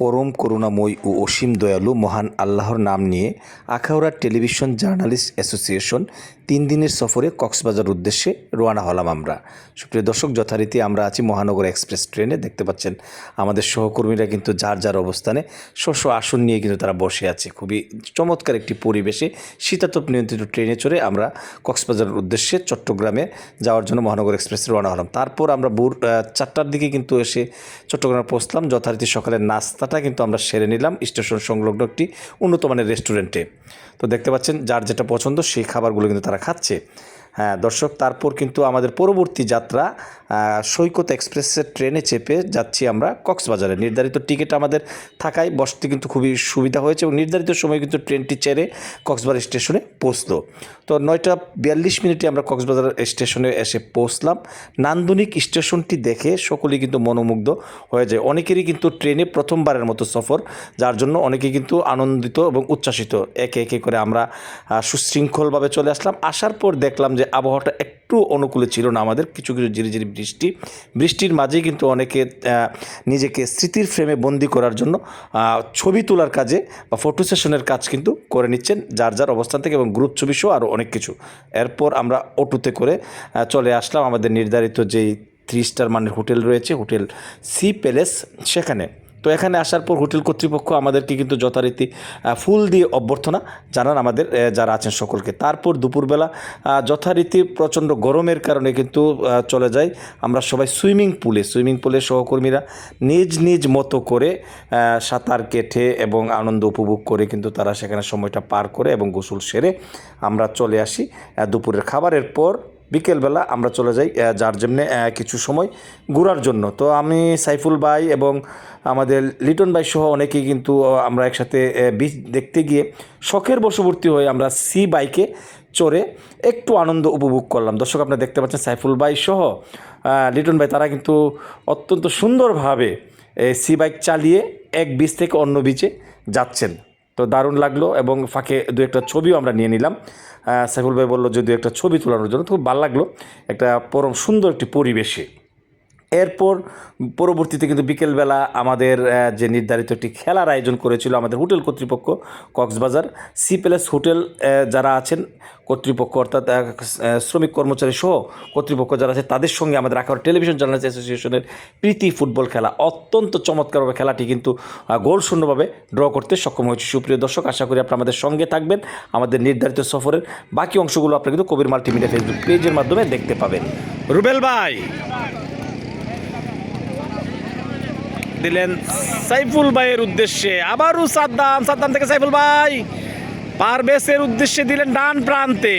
পরম করুণাময় ও অসীম দয়ালু মহান আল্লাহর নাম নিয়ে আখাউড়া টেলিভিশন জার্নালিস্ট অ্যাসোসিয়েশন তিন দিনের সফরে কক্সবাজার উদ্দেশ্যে রওনা হলাম আমরা। সুপ্রিয় দর্শক, যথারীতি আমরা আছি মহানগর এক্সপ্রেস ট্রেনে। দেখতে পাচ্ছেন, আমাদের সহকর্মীরা কিন্তু যার যার অবস্থানে শস্য আসন নিয়ে কিন্তু তারা বসে আছে। খুবই চমৎকার একটি পরিবেশে শীতাতপ নিয়ন্ত্রিত ট্রেনে চড়ে আমরা কক্সবাজারের উদ্দেশ্যে চট্টগ্রামে যাওয়ার জন্য মহানগর এক্সপ্রেসে রওনা হলাম। তারপর আমরা ভোর চারটার দিকে কিন্তু এসে চট্টগ্রামে পৌঁছলাম। যথারীতি সকালের নাস্তাটা কিন্তু আমরা সেরে নিলাম স্টেশন সংলগ্ন একটি উন্নত মানের রেস্টুরেন্টে। তো দেখতে পাচ্ছেন, যার যেটা পছন্দ সেই খাবারগুলো কিন্তু তারা খাচ্ছে। হ্যাঁ দর্শক, তারপর কিন্তু আমাদের পরবর্তী যাত্রা সৈকত এক্সপ্রেসের ট্রেনে চেপে যাচ্ছি আমরা কক্সবাজারে। নির্ধারিত টিকিট আমাদের থাকায় বসতে কিন্তু খুবই সুবিধা হয়েছে এবং নির্ধারিত সময় কিন্তু ট্রেনটি ছেড়ে কক্সবাজার স্টেশনে পৌঁছলো। তো নয়টা বিয়াল্লিশ মিনিটে আমরা কক্সবাজার স্টেশনে এসে পৌঁছলাম। নান্দনিক স্টেশনটি দেখে সকলেই কিন্তু মনোমুগ্ধ হয়ে যায়। অনেকেরই কিন্তু ট্রেনে প্রথমবারের মতো সফর, যার জন্য অনেকে কিন্তু আনন্দিত এবং উচ্ছ্বাসিত। একে একে করে আমরা সুশৃঙ্খলভাবে চলে আসলাম। আসার পর দেখলাম যে আবহাওয়াটা একটু অনুকূলে ছিল না আমাদের। কিছু কিছু ঝিরিঝিরি বৃষ্টি। বৃষ্টির মাঝেই কিন্তু অনেকে নিজেকে স্মৃতির ফ্রেমে বন্দি করার জন্য ছবি তোলার কাজে বা ফটো সেশনের কাজ কিন্তু করে নিচ্ছেন, যার যার অবস্থান থেকে এবং গ্রুপ ছবি সহ আরও অনেক কিছু। এরপর আমরা অটোতে করে চলে আসলাম আমাদের নির্ধারিত যেই থ্রি স্টার মানের হোটেল রয়েছে, হোটেল সি প্যালেস। সেখানে তো এখানে আসার পর হোটেল কর্তৃপক্ষ আমাদেরকে কিন্তু যথারীতি ফুল দিয়ে অভ্যর্থনা জানান আমাদের যারা আছেন সকলকে। তারপর দুপুরবেলা যথারীতি প্রচণ্ড গরমের কারণে কিন্তু চলে যাই আমরা সবাই সুইমিং পুলে। সুইমিং পুলে সহকর্মীরা নিজ নিজ মতো করে সাঁতার কেটে এবং আনন্দ উপভোগ করে কিন্তু তারা সেখানে সময়টা পার করে এবং গোসল সেরে আমরা চলে আসি দুপুরের খাবারের পর। বিকেলবেলা আমরা চলে যাই যার জন্যে কিছু সময় ঘোরার জন্য। তো আমি সাইফুল ভাই এবং আমাদের লিটন ভাই সহ অনেকেই কিন্তু আমরা একসাথে বিচ দেখতে গিয়ে শখের বশবর্তী হয়ে আমরা সি বাইকে চড়ে একটু আনন্দ উপভোগ করলাম। দর্শক আপনারা দেখতে পাচ্ছেন সাইফুল ভাই সহ লিটন ভাই তারা কিন্তু অত্যন্ত সুন্দরভাবে সি বাইক চালিয়ে এক বিচ থেকে অন্য বিচে যাচ্ছেন। তো দারুণ লাগল এবং ফাঁকে দু একটা ছবিও আমরা নিয়ে নিলাম। সাইফুল ভাই বলল যদি একটা ছবি তোলানোর জন্য তো খুব ভালো লাগল। একটা পরম সুন্দর একটি পরিবেশে। এরপর পরবর্তীতে কিন্তু বিকেলবেলা আমাদের যে নির্ধারিত একটি খেলার আয়োজন করেছিল আমাদের হোটেল কর্তৃপক্ষ, কক্সবাজার সি প্যালেস হোটেল যারা আছেন কর্তৃপক্ষ অর্থাৎ শ্রমিক কর্মচারী সহ কর্তৃপক্ষ যারা আছে, তাদের সঙ্গে আমাদের আকার টেলিভিশন জার্নালিস্ট অ্যাসোসিয়েশনের প্রীতি ফুটবল খেলা, অত্যন্ত চমৎকারভাবে খেলাটি কিন্তু গোল শূন্যভাবে ড্র করতে সক্ষম হয়েছে। সুপ্রিয় দর্শক, আশা করি আপনারা আমাদের সঙ্গে থাকবেন। আমাদের নির্ধারিত সফরের বাকি অংশগুলো আপনারা কিন্তু কবির মাল্টিমিডিয়া ফেসবুক পেজের মাধ্যমে দেখতে পাবেন। রুবেল ভাই দিলেন সাইফুল ভাইয়ের উদ্দেশ্যে। আবারও সাদ্দাম সাদ্দাম থেকে সাইফুল ভাই। পারবেসের উদ্দেশ্যে দিলেন ডান প্রান্তে।